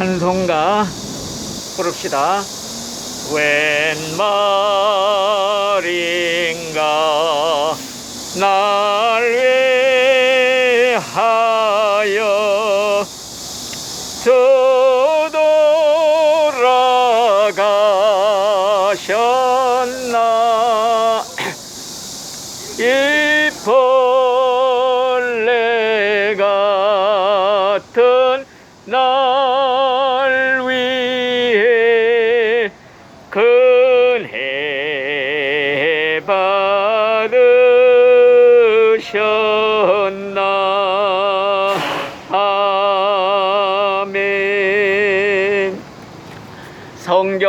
찬송가 부릅시다. 웬 말인가 날 위하여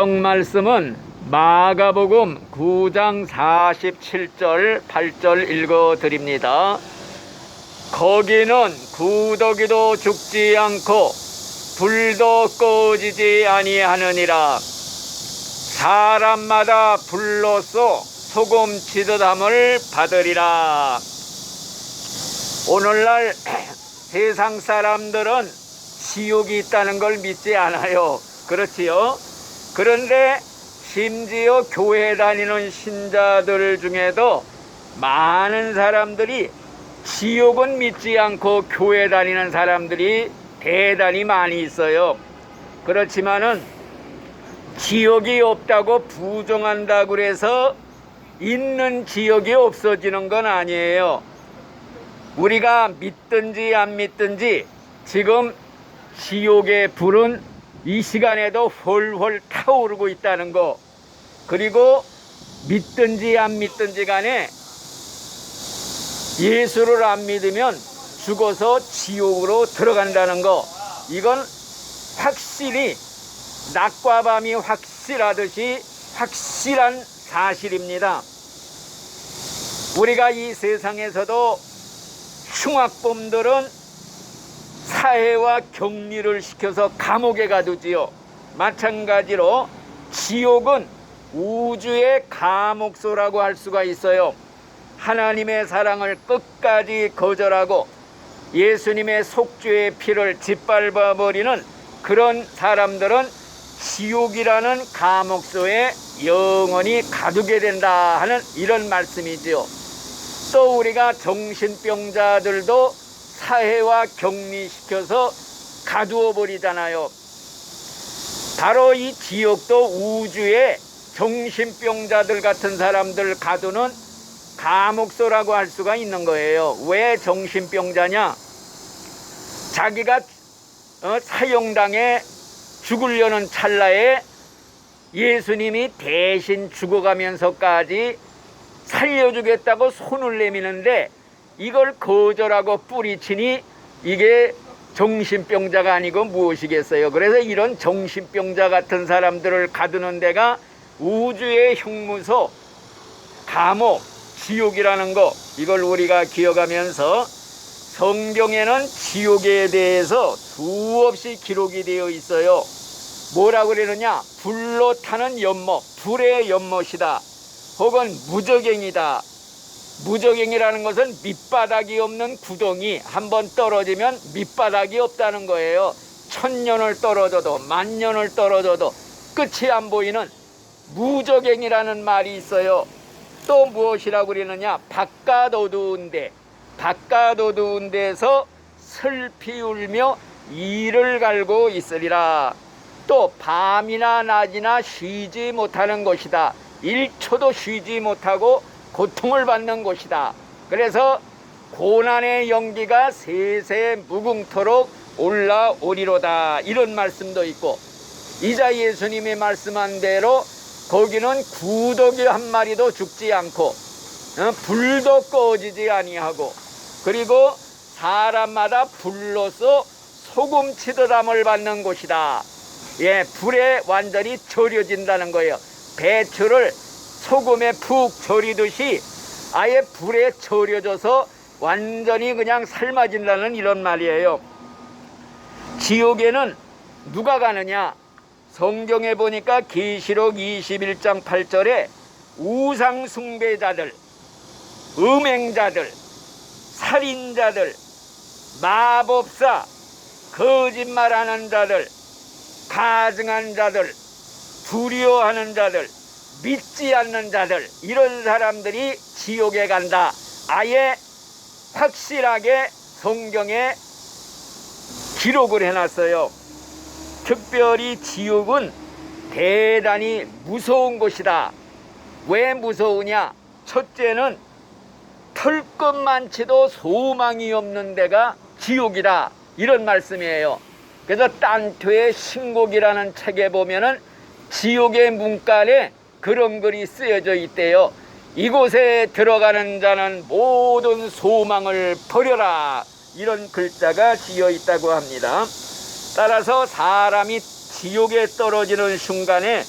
성경 말씀은 마가복음 9장 47절 8절 읽어 드립니다. 거기는 구더기도 죽지 않고 불도 꺼지지 아니하느니라. 사람마다 불로써 소금 치듯함을 받으리라. 오늘날 세상 사람들은 지옥이 있다는 걸 믿지 않아요. 그렇지요 그런데 심지어 교회 다니는 신자들 중에도 많은 사람들이 지옥은 믿지 않고 교회 다니는 사람들이 대단히 많이 있어요. 그렇지만은 지옥이 없다고 부정한다고 그래서 있는 지옥이 없어지는 건 아니에요. 우리가 믿든지 안 믿든지 지금 지옥의 불은 이 시간에도 홀홀 타오르고 있다는 거. 그리고 믿든지 안 믿든지 간에 예수를 안 믿으면 죽어서 지옥으로 들어간다는 거. 이건 확실히 낮과 밤이 확실하듯이 확실한 사실입니다. 우리가 이 세상에서도 흉악범들은 사회와 격리를 시켜서 감옥에 가두지요. 마찬가지로 지옥은 우주의 감옥소라고 할 수가 있어요. 하나님의 사랑을 끝까지 거절하고 예수님의 속죄의 피를 짓밟아 버리는 그런 사람들은 지옥이라는 감옥소에 영원히 가두게 된다 하는 이런 말씀이지요. 또 우리가 정신병자들도 사회와 격리시켜서 가두어 버리잖아요. 바로 이 지옥도 우주의 정신병자들 같은 사람들 가두는 감옥소라고 할 수가 있는 거예요. 왜 정신병자냐? 자기가 어, 사형당해 죽으려는 찰나에 예수님이 대신 죽어가면서까지 살려주겠다고 손을 내미는데 이걸 거절하고 뿌리치니 이게 정신병자가 아니고 무엇이겠어요. 그래서 이런 정신병자 같은 사람들을 가두는 데가 우주의 형무소, 감옥, 지옥이라는 거 이걸 우리가 기억하면서 성경에는 지옥에 대해서 수없이 기록이 되어 있어요. 뭐라고 그러느냐? 불로 타는 연못, 불의 연못이다. 혹은 무적행이다. 무적행이라는 것은 밑바닥이 없는 구덩이 한 번 떨어지면 밑바닥이 없다는 거예요. 천년을 떨어져도 만년을 떨어져도 끝이 안 보이는 무적행이라는 말이 있어요. 또 무엇이라고 그러느냐? 바깥 어두운데 바깥 어두운 데서 슬피 울며 이를 갈고 있으리라. 또 밤이나 낮이나 쉬지 못하는 것이다. 1초도 쉬지 못하고 고통을 받는 곳이다. 그래서 고난의 연기가 세세 무궁토록 올라오리로다. 이런 말씀도 있고 이자 예수님이 말씀한 대로 거기는 구더기 한 마리도 죽지 않고 어, 불도 꺼지지 아니하고 그리고 사람마다 불로서 소금 치듯함을 받는 곳이다. 예, 불에 완전히 절여진다는 거예요. 배추를 소금에 푹 절이듯이 아예 불에 절여져서 완전히 그냥 삶아진다는 이런 말이에요. 지옥에는 누가 가느냐? 성경에 보니까 계시록 21장 8절에 우상 숭배자들, 음행자들, 살인자들, 마법사, 거짓말하는 자들, 가증한 자들, 두려워하는 자들, 믿지 않는 자들, 이런 사람들이 지옥에 간다. 아예 확실하게 성경에 기록을 해놨어요. 특별히 지옥은 대단히 무서운 곳이다. 왜 무서우냐? 첫째는 털끝만치도 소망이 없는 데가 지옥이다. 이런 말씀이에요. 그래서 딴퇴의 신곡이라는 책에 보면은 지옥의 문간에 그런 글이 쓰여져 있대요. 이곳에 들어가는 자는 모든 소망을 버려라. 이런 글자가 지어 있다고 합니다. 따라서 사람이 지옥에 떨어지는 순간에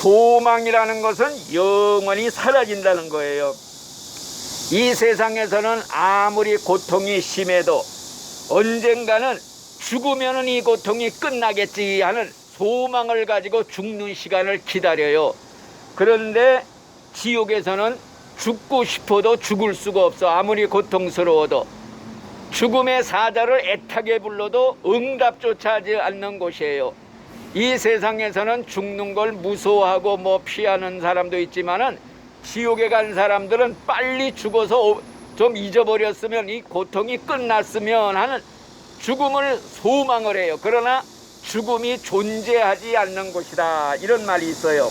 소망이라는 것은 영원히 사라진다는 거예요. 이 세상에서는 아무리 고통이 심해도 언젠가는 죽으면 이 고통이 끝나겠지 하는 소망을 가지고 죽는 시간을 기다려요. 그런데 지옥에서는 죽고 싶어도 죽을 수가 없어. 아무리 고통스러워도. 죽음의 사자를 애타게 불러도 응답조차 하지 않는 곳이에요. 이 세상에서는 죽는 걸 무서워하고 뭐 피하는 사람도 있지만은 지옥에 간 사람들은 빨리 죽어서 좀 잊어버렸으면 이 고통이 끝났으면 하는 죽음을 소망을 해요. 그러나 죽음이 존재하지 않는 곳이다. 이런 말이 있어요.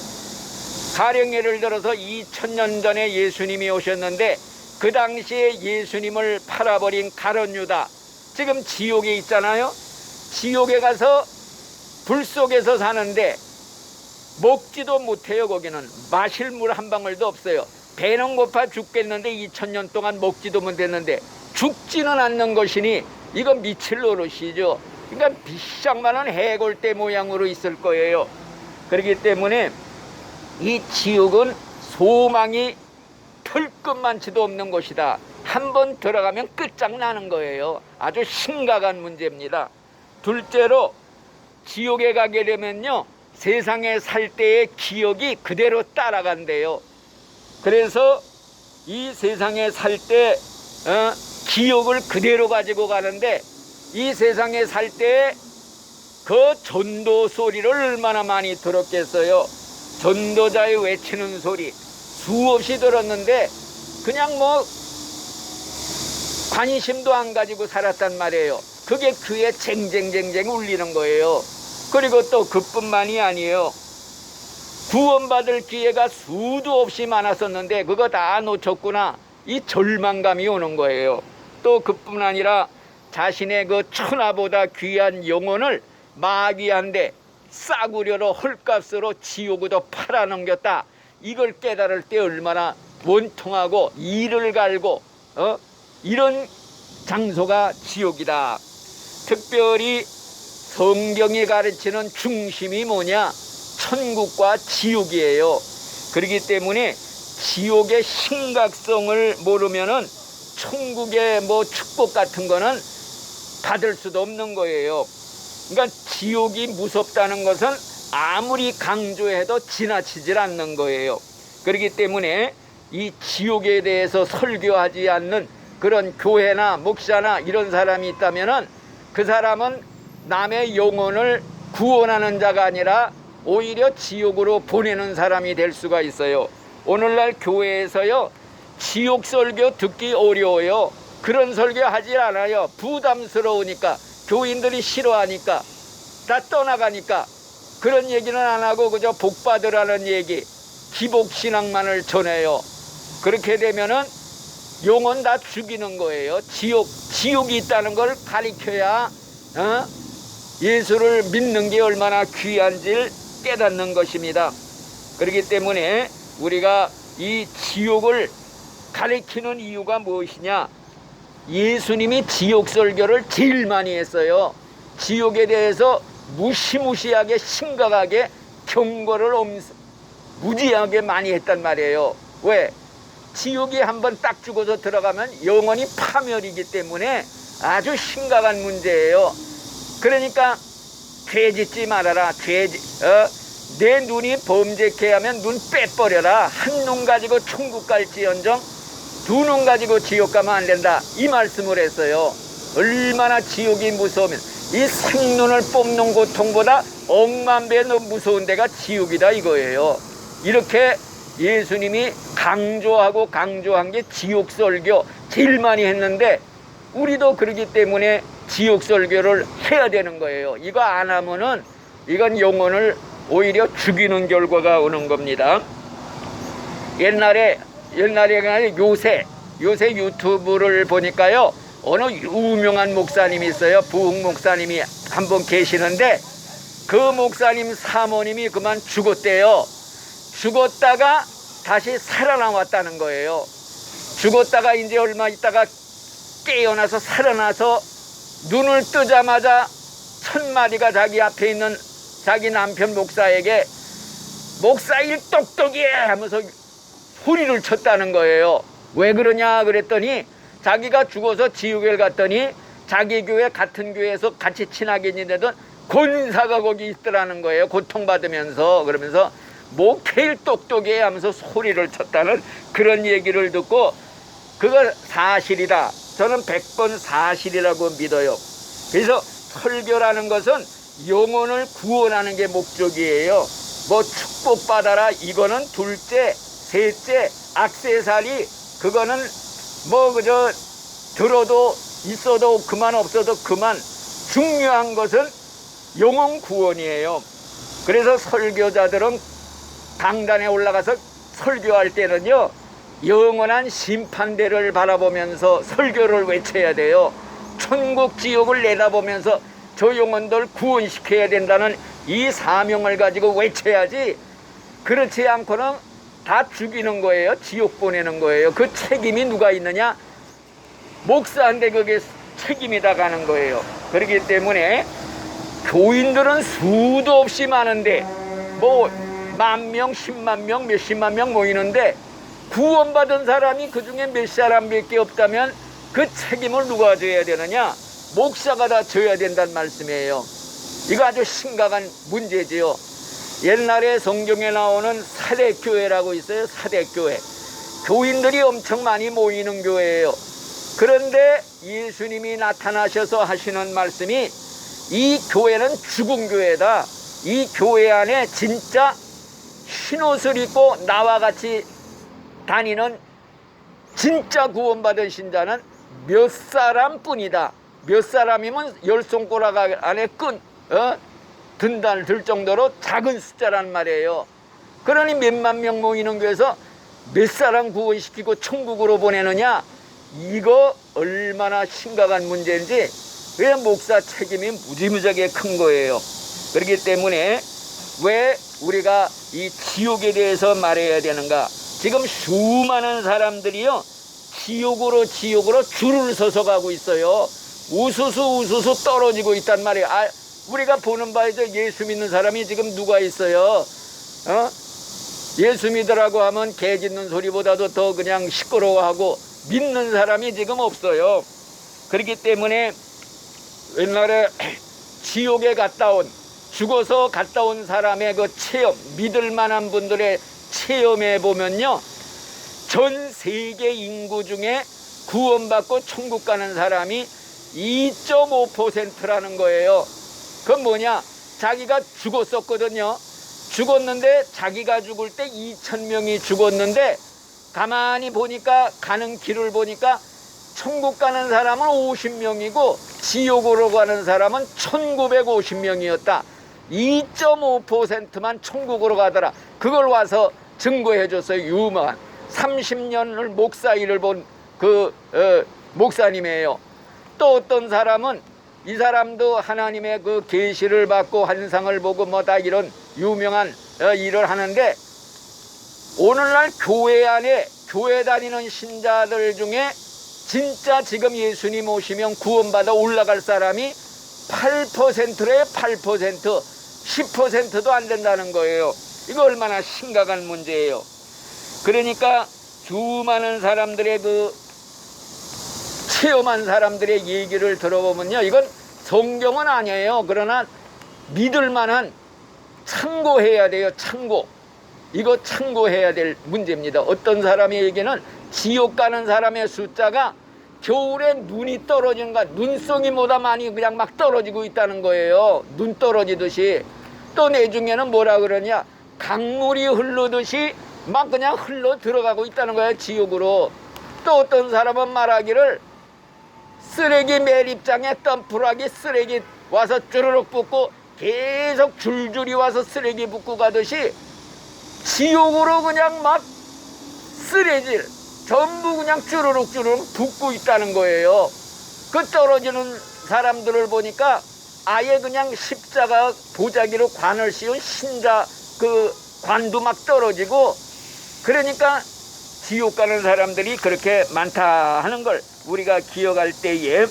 가령 예를 들어서 2000년 전에 예수님이 오셨는데 그 당시에 예수님을 팔아버린 가론 유다 지금 지옥에 있잖아요. 지옥에 가서 불 속에서 사는데 먹지도 못해요. 거기는 마실 물 한 방울도 없어요. 배는 고파 죽겠는데 2000년 동안 먹지도 못했는데 죽지는 않는 것이니 이건 미칠 노릇이죠. 그러니까 비상만한 해골대 모양으로 있을 거예요. 그렇기 때문에 이 지옥은 소망이 털끝만치도 없는 곳이다. 한 번 들어가면 끝장나는 거예요. 아주 심각한 문제입니다. 둘째로 지옥에 가게 되면요. 세상에 살 때의 기억이 그대로 따라간대요. 그래서 이 세상에 살때 어, 기억을 그대로 가지고 가는데 이 세상에 살 때 그 전도 소리를 얼마나 많이 들었겠어요. 전도자의 외치는 소리 수없이 들었는데 그냥 뭐 관심도 안 가지고 살았단 말이에요. 그게 귀에 쟁쟁쟁쟁 울리는 거예요. 그리고 또 그뿐만이 아니에요. 구원받을 기회가 수도 없이 많았었는데 그거 다 놓쳤구나. 이 절망감이 오는 거예요. 또 그뿐 아니라 자신의 그 천하보다 귀한 영혼을 마귀한데 싸구려로 헐값으로 지옥으로 팔아넘겼다. 이걸 깨달을 때 얼마나 원통하고 이를 갈고 어? 이런 장소가 지옥이다. 특별히 성경이 가르치는 중심이 뭐냐? 천국과 지옥이에요. 그렇기 때문에 지옥의 심각성을 모르면은 천국의 뭐 축복 같은 거는 받을 수도 없는 거예요. 그러니까 지옥이 무섭다는 것은 아무리 강조해도 지나치질 않는 거예요. 그렇기 때문에 이 지옥에 대해서 설교하지 않는 그런 교회나 목사나 이런 사람이 있다면은 그 사람은 남의 영혼을 구원하는 자가 아니라 오히려 지옥으로 보내는 사람이 될 수가 있어요. 오늘날 교회에서요, 지옥 설교 듣기 어려워요. 그런 설교 하지 않아요. 부담스러우니까. 교인들이 싫어하니까. 다 떠나가니까. 그런 얘기는 안 하고 그저 복 받으라는 얘기, 기복 신앙만을 전해요. 그렇게 되면은 영혼 다 죽이는 거예요. 지옥, 지옥이 있다는 걸 가리켜야, 어? 예수를 믿는 게 얼마나 귀한지를 깨닫는 것입니다. 그렇기 때문에 우리가 이 지옥을 가리키는 이유가 무엇이냐? 예수님이 지옥 설교를 제일 많이 했어요. 지옥에 대해서 무시무시하게 심각하게 경고를 엄, 무지하게 많이 했단 말이에요. 왜? 지옥이 한번 딱 죽어서 들어가면 영원히 파멸이기 때문에 아주 심각한 문제예요. 그러니까 죄 짓지 말아라. 죄, 짓- 어? 내 눈이 범죄케 하면 눈 빼버려라. 한 눈 가지고 천국 갈지언정 두 눈 가지고 지옥 가면 안 된다. 이 말씀을 했어요. 얼마나 지옥이 무서우면 이 생눈을 뽑는 고통보다 억만 배더 무서운 데가 지옥이다 이거예요. 이렇게 예수님이 강조하고 강조한 게 지옥 설교 제일 많이 했는데 우리도 그러기 때문에 지옥 설교를 해야 되는 거예요. 이거 안 하면은 이건 영혼을 오히려 죽이는 결과가 오는 겁니다. 옛날에 옛날에 아니라 요새 요새 유튜브를 보니까요 어느 유명한 목사님이 있어요. 부흥 목사님이 한 분 계시는데 그 목사님 사모님이 그만 죽었대요. 죽었다가 다시 살아나왔다는 거예요. 죽었다가 이제 얼마 있다가 깨어나서 살아나서 눈을 뜨자마자 첫 마디가 자기 앞에 있는 자기 남편 목사에게 목사 일 똑똑이 하면서 소리를 쳤다는 거예요. 왜 그러냐 그랬더니 자기가 죽어서 지옥에 갔더니 자기 교회 같은 교회에서 같이 친하게 지내던 권사가 거기 있더라는 거예요. 고통받으면서 그러면서 목회일 똑똑이 하면서 소리를 쳤다는 그런 얘기를 듣고 그거 사실이다. 저는 100번 사실이라고 믿어요. 그래서 설교라는 것은 영혼을 구원하는 게 목적이에요. 뭐 축복받아라 이거는 둘째, 셋째, 악세사리 그거는 뭐 그저 들어도 있어도 그만 없어도 그만 중요한 것은 영혼 구원이에요. 그래서 설교자들은 강단에 올라가서 설교할 때는요 영원한 심판대를 바라보면서 설교를 외쳐야 돼요. 천국 지옥을 내다보면서 저 영혼들 구원시켜야 된다는 이 사명을 가지고 외쳐야지 그렇지 않고는 다 죽이는 거예요. 지옥 보내는 거예요. 그 책임이 누가 있느냐? 목사한테 그게 책임이 다 가는 거예요. 그렇기 때문에 교인들은 수도 없이 많은데 뭐 만 명, 십만 명, 몇십만 명 모이는데 구원받은 사람이 그 중에 몇 사람밖에 없다면 그 책임을 누가 져야 되느냐? 목사가 다 져야 된다는 말씀이에요. 이거 아주 심각한 문제지요. 옛날에 성경에 나오는 사대교회라고 있어요. 사대교회. 교인들이 엄청 많이 모이는 교회예요. 그런데 예수님이 나타나셔서 하시는 말씀이 이 교회는 죽은 교회다. 이 교회 안에 진짜 흰옷을 입고 나와 같이 다니는 진짜 구원받은 신자는 몇 사람 뿐이다. 몇 사람이면 열 손가락 안에 끈, 어? 든단을 들 정도로 작은 숫자란 말이에요. 그러니 몇만 명 모이는 교회에서 몇 사람 구원시키고 천국으로 보내느냐? 이거 얼마나 심각한 문제인지 왜 목사 책임이 무지무지하게 큰 거예요. 그렇기 때문에 왜 우리가 이 지옥에 대해서 말해야 되는가? 지금 수많은 사람들이요. 지옥으로 지옥으로 줄을 서서 가고 있어요. 우수수 우수수 떨어지고 있단 말이에요. 아, 우리가 보는 바에 저 예수 믿는 사람이 지금 누가 있어요? 어? 예수 믿으라고 하면 개 짖는 소리보다도 더 그냥 시끄러워하고 믿는 사람이 지금 없어요. 그렇기 때문에 옛날에 지옥에 갔다 온 죽어서 갔다 온 사람의 그 체험 믿을 만한 분들의 체험해 보면요 전 세계 인구 중에 구원받고 천국 가는 사람이 2.5%라는 거예요. 그건 뭐냐? 자기가 죽었었거든요. 죽었는데 자기가 죽을 때 2천 명이 죽었는데 가만히 보니까 가는 길을 보니까 천국 가는 사람은 50명이고 지옥으로 가는 사람은 1950명이었다. 2.5%만 천국으로 가더라. 그걸 와서 증거해 줬어요. 유명한 30년을 목사 일을 본그 어, 목사님이에요. 또 어떤 사람은 이 사람도 하나님의 그 계시를 받고 환상을 보고 뭐 다 이런 유명한 어, 일을 하는데 오늘날 교회 안에 교회 다니는 신자들 중에 진짜 지금 예수님 오시면 구원받아 올라갈 사람이 8%래 8% 10%도 안 된다는 거예요. 이거 얼마나 심각한 문제예요. 그러니까 수많은 사람들의 그 체험한 사람들의 얘기를 들어보면요. 이건 성경은 아니에요. 그러나 믿을 만한 참고해야 돼요. 참고. 이거 참고해야 될 문제입니다. 어떤 사람의 얘기는 지옥 가는 사람의 숫자가 겨울에 눈이 떨어지는가 눈송이 보다 많이 그냥 막 떨어지고 있다는 거예요. 눈 떨어지듯이 또 내중에는 뭐라 그러냐 강물이 흐르듯이 막 그냥 흘러 들어가고 있다는 거예요 지옥으로. 또 어떤 사람은 말하기를 쓰레기 매립장에 덤프라기 쓰레기 와서 쭈르륵 붓고 계속 줄줄이 와서 쓰레기 붓고 가듯이 지옥으로 그냥 막 쓰레기를 전부 그냥 쭈르륵 쭈르륵 붓고 있다는 거예요. 그 떨어지는 사람들을 보니까 아예 그냥 십자가 보자기로 관을 씌운 신자 그 관도 막 떨어지고 그러니까 지옥 가는 사람들이 그렇게 많다 하는 걸 우리가 기억할 때에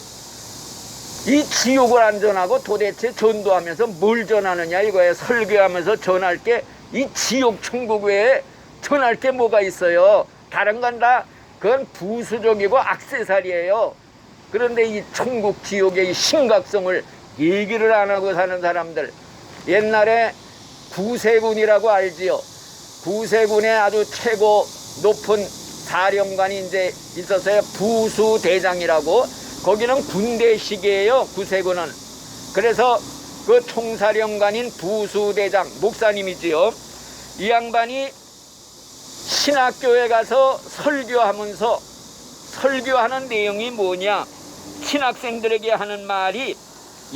이 지옥을 안 전하고 도대체 전도하면서 뭘 전하느냐 이거에 설교하면서 전할 게 이 지옥 천국 외에 전할 게 뭐가 있어요? 다른 건 다 그건 부수적이고 악세사리예요. 그런데 이 천국 지옥의 이 심각성을 얘기를 안 하고 사는 사람들 옛날에 구세군이라고 알지요? 구세군의 아주 최고 높은 사령관이 이제 있었어요 부수대장이라고 거기는 군대식이에요 구세군은. 그래서 그 총사령관인 부수대장 목사님이지요. 이 양반이 신학교에 가서 설교하면서 설교하는 내용이 뭐냐? 신학생들에게 하는 말이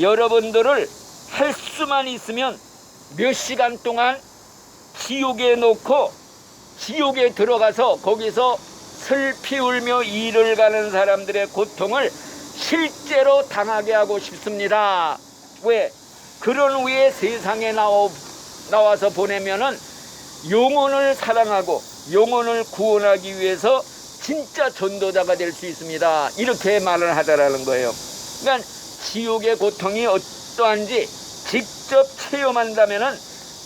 여러분들을 할 수만 있으면 몇 시간 동안 지옥에 놓고 지옥에 들어가서 거기서 슬피 울며 일을 가는 사람들의 고통을 실제로 당하게 하고 싶습니다. 왜? 그런 후에 세상에 나오, 나와서 보내면은 영혼을 사랑하고 영혼을 구원하기 위해서 진짜 전도자가 될 수 있습니다. 이렇게 말을 하더라는 거예요. 그러니까 지옥의 고통이 어떠한지 직접 체험한다면은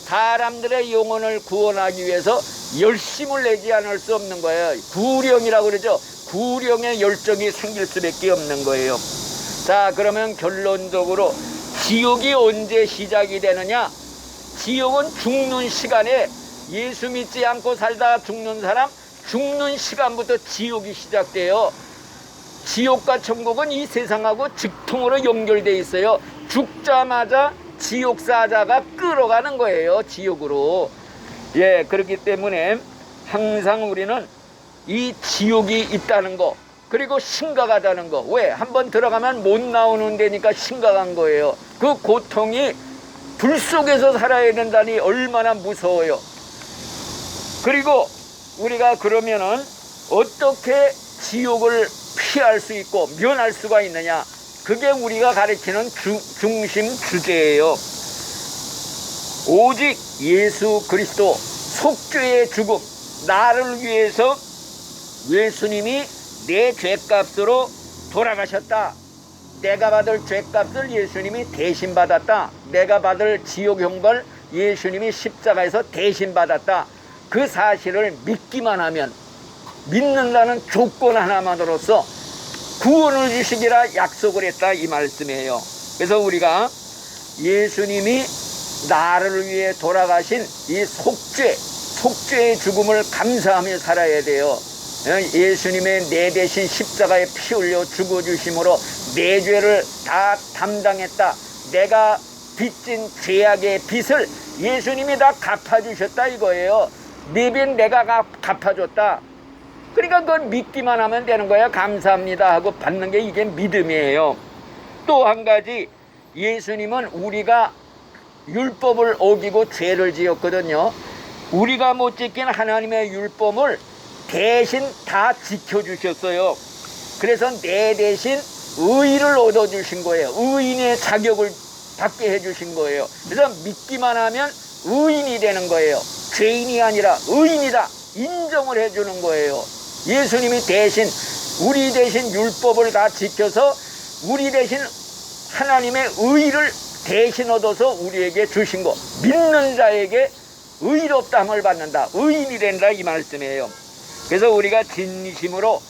사람들의 영혼을 구원하기 위해서 열심을 내지 않을 수 없는 거예요. 구령이라고 그러죠. 구령의 열정이 생길 수밖에 없는 거예요. 자, 그러면 결론적으로 지옥이 언제 시작이 되느냐? 지옥은 죽는 시간에 예수 믿지 않고 살다 죽는 사람 죽는 시간부터 지옥이 시작돼요. 지옥과 천국은 이 세상하고 직통으로 연결돼 있어요. 죽자마자 지옥 사자가 끌어가는 거예요. 지옥으로. 예, 그렇기 때문에 항상 우리는 이 지옥이 있다는 거 그리고 심각하다는 거. 왜? 한번 들어가면 못 나오는 데니까 심각한 거예요. 그 고통이 불 속에서 살아야 된다니 얼마나 무서워요. 그리고 우리가 그러면은 어떻게 지옥을 피할 수 있고 면할 수가 있느냐? 그게 우리가 가르치는 주, 중심 주제예요. 오직 예수 그리스도 속죄의 죽음 나를 위해서 예수님이 내 죄값으로 돌아가셨다. 내가 받을 죄값을 예수님이 대신 받았다. 내가 받을 지옥 형벌 예수님이 십자가에서 대신 받았다. 그 사실을 믿기만 하면 믿는다는 조건 하나만으로서 구원을 주시기라 약속을 했다 이 말씀이에요. 그래서 우리가 예수님이 나를 위해 돌아가신 이 속죄, 속죄의 죽음을 감사하며 살아야 돼요. 예수님의 내 대신 십자가에 피 흘려 죽어주심으로 내 죄를 다 담당했다. 내가 빚진 죄악의 빚을 예수님이 다 갚아주셨다 이거예요. 네빚 내가 갚- 갚아줬다. 그러니까 그건 믿기만 하면 되는 거야. 감사합니다 하고 받는 게 이게 믿음이에요. 또 한 가지 예수님은 우리가 율법을 어기고 죄를 지었거든요. 우리가 못 지킨 하나님의 율법을 대신 다 지켜주셨어요. 그래서 내 대신 의를 얻어주신 거예요. 의인의 자격을 받게 해주신 거예요. 그래서 믿기만 하면 의인이 되는 거예요. 죄인이 아니라 의인이다. 인정을 해주는 거예요. 예수님이 대신, 우리 대신 율법을 다 지켜서 우리 대신 하나님의 의를 대신 얻어서 우리에게 주신 거. 믿는 자에게 의롭다함을 받는다. 의인이 된다. 이 말씀이에요. 그래서 우리가 진심으로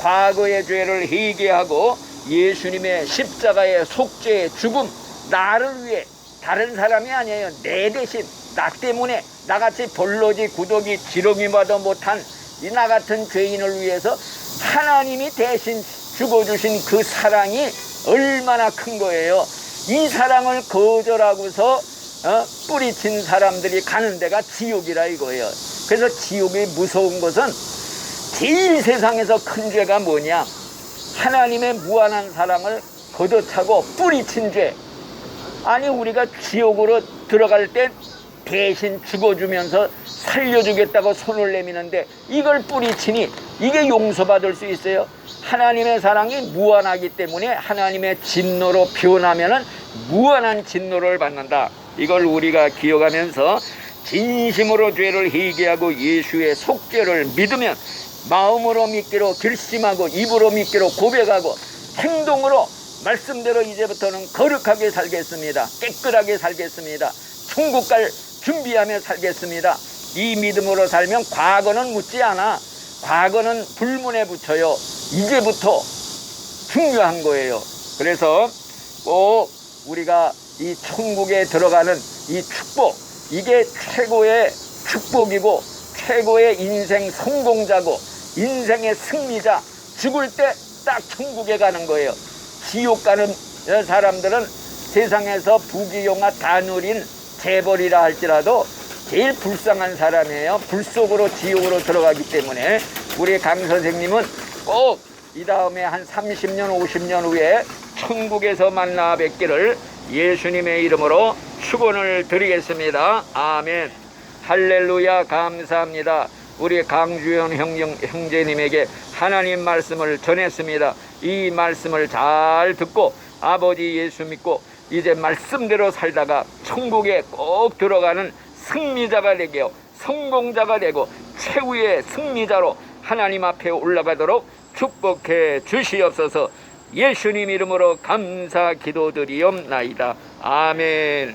과거의 죄를 회개하고 예수님의 십자가의 속죄의 죽음 나를 위해 다른 사람이 아니에요 내 대신 나 때문에 나같이 볼로지 구더기 지렁이 봐도 못한 이 나 같은 죄인을 위해서 하나님이 대신 죽어주신 그 사랑이 얼마나 큰 거예요. 이 사랑을 거절하고서 어? 뿌리친 사람들이 가는 데가 지옥이라 이거예요. 그래서 지옥이 무서운 것은 제일 세상에서 큰 죄가 뭐냐? 하나님의 무한한 사랑을 걷어차고 뿌리친 죄. 아니 우리가 지옥으로 들어갈 때 대신 죽어주면서 살려주겠다고 손을 내미는데 이걸 뿌리치니 이게 용서받을 수 있어요? 하나님의 사랑이 무한하기 때문에 하나님의 진노로 변하면은 무한한 진노를 받는다. 이걸 우리가 기억하면서 진심으로 죄를 회개하고 예수의 속죄를 믿으면 마음으로 믿기로 결심하고 입으로 믿기로 고백하고 행동으로 말씀대로 이제부터는 거룩하게 살겠습니다. 깨끗하게 살겠습니다. 천국 갈 준비하며 살겠습니다. 이 믿음으로 살면 과거는 묻지 않아. 과거는 불문에 붙여요. 이제부터 중요한 거예요. 그래서 꼭 우리가 이 천국에 들어가는 이 축복, 이게 최고의 축복이고 최고의 인생 성공자고 인생의 승리자, 죽을 때 딱 천국에 가는 거예요. 지옥 가는 사람들은 세상에서 부귀영화 다 누린 재벌이라 할지라도 제일 불쌍한 사람이에요. 불 속으로 지옥으로 들어가기 때문에 우리 강 선생님은 꼭 이 다음에 한 30년, 50년 후에 천국에서 만나 뵙기를 예수님의 이름으로 축원을 드리겠습니다. 아멘. 할렐루야 감사합니다. 우리 강주현 형, 형제님에게 하나님 말씀을 전했습니다. 이 말씀을 잘 듣고 아버지 예수 믿고 이제 말씀대로 살다가 천국에 꼭 들어가는 승리자가 되게요. 성공자가 되고 최후의 승리자로 하나님 앞에 올라가도록 축복해 주시옵소서 예수님 이름으로 감사 기도드리옵나이다. 아멘.